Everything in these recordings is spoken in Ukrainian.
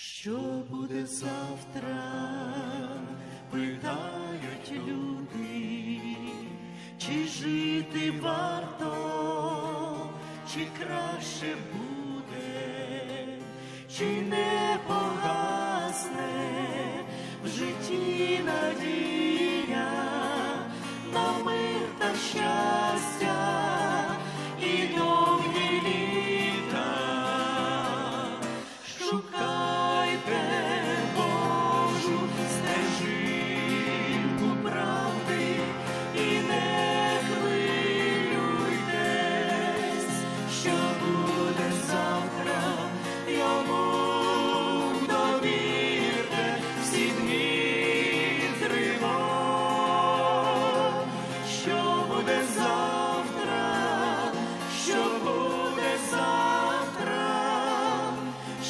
Що буде завтра? Питають люди, чи жити варто, чи краще буде, чи не погасне в житті надія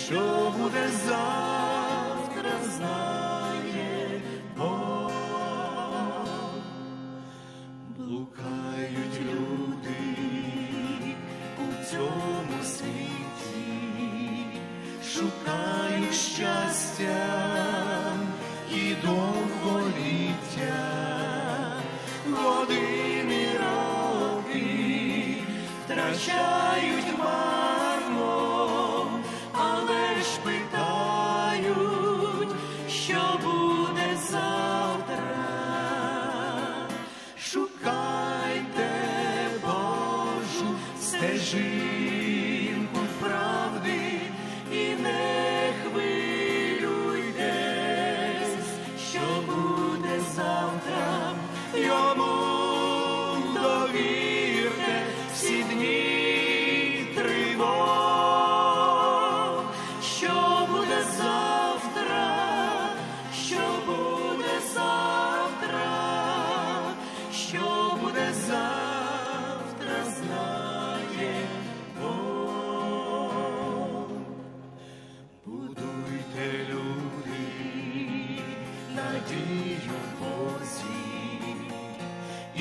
що буде завтра, знає Бог. Блукають стежинку правди і не хвилюйтесь, що буде завтра, йому довірте всі дні тривог, що буде завтра, що буде завтра, що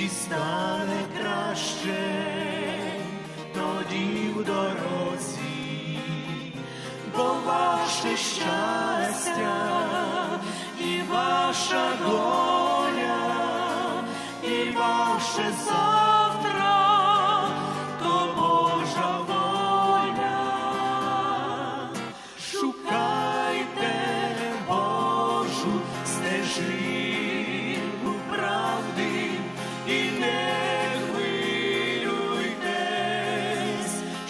стане краще тоді в дорозі, бо ваше щастя і ваша доля, і ваше завтра,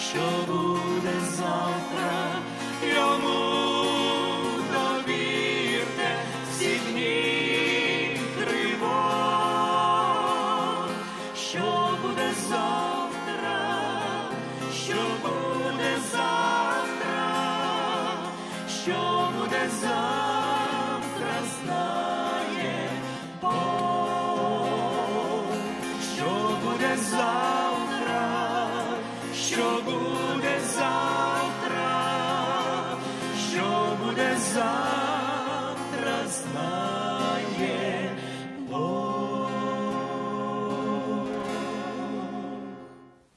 що буде завтра, йому довірте всі дні тривог, що буде завтра, що буде завтра, що буде завтра, що буде завтра, що буде завтра, знає Бог.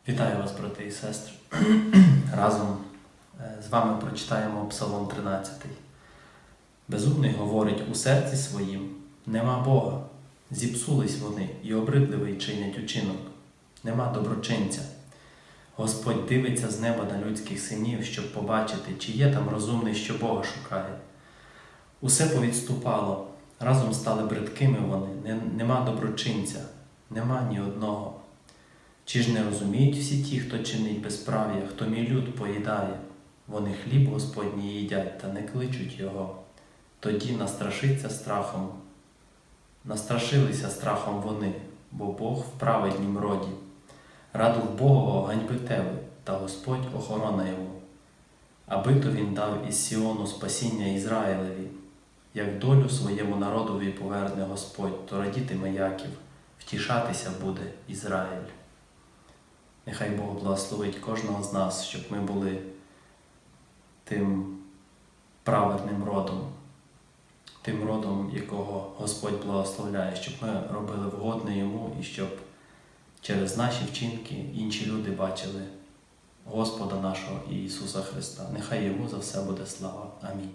Вітаю вас, брати і сестри. Разом е, з вами прочитаємо Псалом 13. Безумний говорить у серці своїм: нема Бога. Зіпсулись вони і обридливий чинять учинок. Нема доброчинця. Господь дивиться з неба на людських синів, щоб побачити, чи є там розумний, що Бога шукає. Усе повідступало, разом стали бридкими вони, нема доброчинця, нема ні одного. Чи ж не розуміють всі ті, хто чинить безправ'я, хто мій люд поїдає? Вони хліб Господній їдять та не кличуть його. Тоді настрашиться страхом. Настрашилися страхом вони, бо Бог в праведнім роді. Раду в Богого ганьби тебе, та Господь охорона йому. Аби то він дав із Сіону спасіння Ізраїлеві, як долю своєму народові поверне Господь, то радітиме Яків, втішатися буде Ізраїль. Нехай Бог благословить кожного з нас, щоб ми були тим праведним родом, тим родом, якого Господь благословляє, щоб ми робили вгодне йому і щоб через наші вчинки інші люди бачили Господа нашого Ісуса Христа. Нехай йому за все буде слава. Амінь.